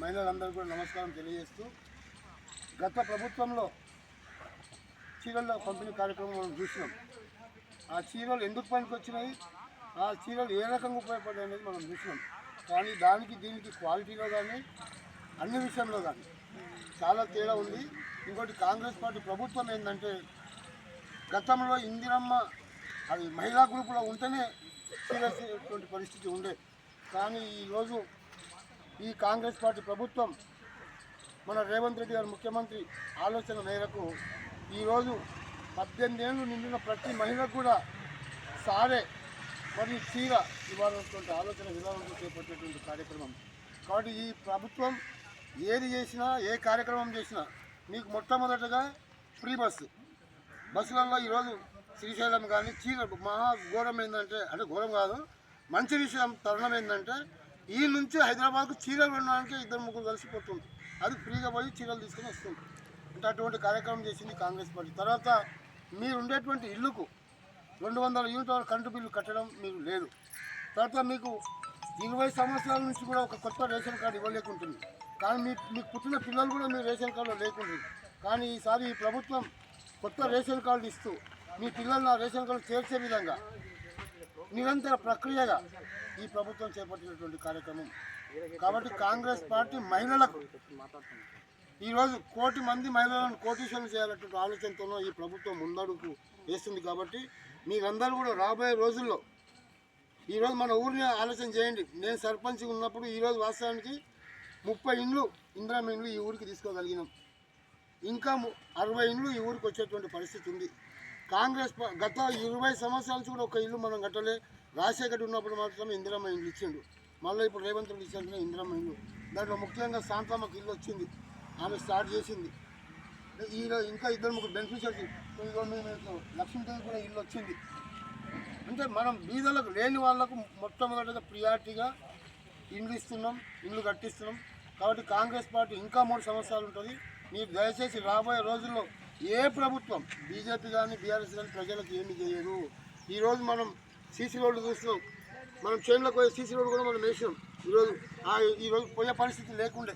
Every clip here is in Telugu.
మహిళలందరూ కూడా నమస్కారం తెలియజేస్తూ గత ప్రభుత్వంలో చీరల పంపిణీ కార్యక్రమం మనం చూసినాం. ఆ చీరలు ఎందుకు పనికొచ్చినాయి? ఆ చీరలు ఏ రకంగా ఉపయోగపడ్డాయి అనేది మనం చూసినాం. కానీ దానికి దీనికి క్వాలిటీలో కానీ అన్ని విషయంలో కానీ చాలా తేడా ఉంది. ఇంకోటి కాంగ్రెస్ పార్టీ ప్రభుత్వం ఏంటంటే గతంలో ఇందిరమ్మ అది మహిళా గ్రూపులో ఉంటేనే సీరియస్ పరిస్థితి ఉండే. కానీ ఈరోజు ఈ కాంగ్రెస్ పార్టీ ప్రభుత్వం మన రేవంత్ రెడ్డి గారు ముఖ్యమంత్రి ఆలోచన మేరకు ఈరోజు పద్దెనిమిది ఏళ్ళు నిండిన ప్రతి మహిళకు కూడా సారే మరియు చీర ఇవ్వాలన్నటువంటి ఆలోచన విధానంతో చేపట్టినటువంటి కార్యక్రమం. కాబట్టి ఈ ప్రభుత్వం ఏది చేసినా ఏ కార్యక్రమం చేసినా మీకు మొట్టమొదటగా ఫ్రీ బస్సు బస్సులలో ఈరోజు శ్రీశైలం కానీ చీర మహా ఘోరం ఏంటంటే అంటే ఘోరం కాదు మంచి విషయం తరుణం ఏంటంటే ఈ నుంచి హైదరాబాద్కు చీరలు వెళ్ళడానికి ఇద్దరు ముగ్గురు కలిసిపోతుంది అది ఫ్రీగా పోయి చీరలు తీసుకొని వస్తుంది అంటే అటువంటి కార్యక్రమం చేసింది కాంగ్రెస్ పార్టీ. తర్వాత మీరు ఉండేటువంటి ఇల్లుకు రెండు వందల యూనిట్ల కరెంటు బిల్లు కట్టడం మీకు లేదు. తర్వాత మీకు ఇరవై సంవత్సరాల నుంచి కూడా ఒక కొత్త రేషన్ కార్డు ఇవ్వలేకుంటుంది. కానీ మీ మీకు పుట్టిన పిల్లలు కూడా మీ రేషన్ కార్డులో లేకుంటుంది కానీ ఈసారి ఈ ప్రభుత్వం కొత్త రేషన్ కార్డు ఇస్తూ మీ పిల్లల్ని నా రేషన్ కార్డు చేర్చే విధంగా నిరంతర ప్రక్రియగా ఈ ప్రభుత్వం చేపట్టినటువంటి కార్యక్రమం. కాబట్టి కాంగ్రెస్ పార్టీ మహిళలకు ఈరోజు కోటి మంది మహిళలను కోటీశ్వరం చేయాలన్నటువంటి ఆలోచనతోనో ఈ ప్రభుత్వం ముందడుగు వేస్తుంది కాబట్టి మీరందరూ కూడా రాబోయే రోజుల్లో ఈరోజు మన ఊరిని ఆలోచన చేయండి. నేను సర్పంచ్ ఉన్నప్పుడు ఈరోజు వాస్తవానికి ముప్పై ఇండ్లు ఇందిరామ ఇండ్లు ఈ ఊరికి తీసుకోగలిగినాం. ఇంకా ము- అరవై ఇండ్లు ఈ ఊరికి వచ్చేటువంటి పరిస్థితి ఉంది. కాంగ్రెస్ గత ఇరవై సంవత్సరాల నుంచి కూడా ఒక ఇల్లు మనం కట్టలే. రాజశేఖర్ ఉన్నప్పుడు మాత్రం ఇందిరమ్మ ఇల్లు ఇచ్చిండు. మళ్ళీ ఇప్పుడు రేవంత్ రెడ్డి ఇచ్చాక ఇందిరమ్మ దాంట్లో ముఖ్యంగా శాంతమ్మకి ఇల్లు వచ్చింది. ఆమె స్టార్ట్ చేసింది. ఈరోజు ఇంకా ఇద్దరు ముగ్గురు బెనిఫిషియర్స్ లక్ష్మీదేవి కూడా ఇల్లు వచ్చింది. అంటే మనం బీదలకు లేని వాళ్ళకు మొట్టమొదటిగా ప్రియారిటీగా ఇండ్లు ఇస్తున్నాం ఇండ్లు కట్టిస్తున్నాం. కాబట్టి కాంగ్రెస్ పార్టీ ఇంకా మూడు సంవత్సరాలు ఉంటుంది. మీరు దయచేసి రాబోయే రోజుల్లో ఏ ప్రభుత్వం బీజేపీ కానీ బీఆర్ఎస్ కానీ ప్రజలకు ఏమి చేయదు. ఈరోజు మనం సీసీ రోడ్లు చూస్తున్నాం మనం చేనులకు పోయే సీసీ రోడ్డు కూడా మనం వేసినాం. ఈరోజు ఆ ఈరోజు పోయే పరిస్థితి లేకుండే.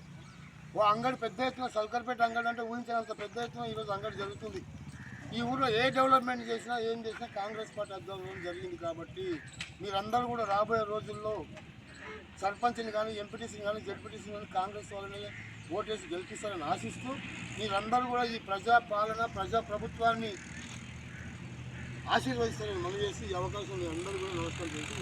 ఓ అంగడి పెద్ద ఎత్తున సల్కర్పేట అంగడి అంటే ఊహించినంత పెద్ద ఎత్తున ఈరోజు అంగడి జరుగుతుంది. ఈ ఊళ్ళో ఏ డెవలప్మెంట్ చేసినా ఏం చేసినా కాంగ్రెస్ పార్టీ అధ్వర్యంలో జరిగింది కాబట్టి మీరందరూ కూడా రాబోయే రోజుల్లో సర్పంచ్ని కానీ ఎంపీటీసీని కానీ జడ్పీటీసీని కానీ కాంగ్రెస్ వాళ్ళని ఓటేసి గెలిపిస్తారని ఆశిస్తూ మీరందరూ కూడా ఈ ప్రజా పాలన ప్రజా ప్రభుత్వాన్ని ఆశీర్వదిస్తారని మనం చేసి ఈ అవకాశం అందరూ కూడా నమస్కారం చేసి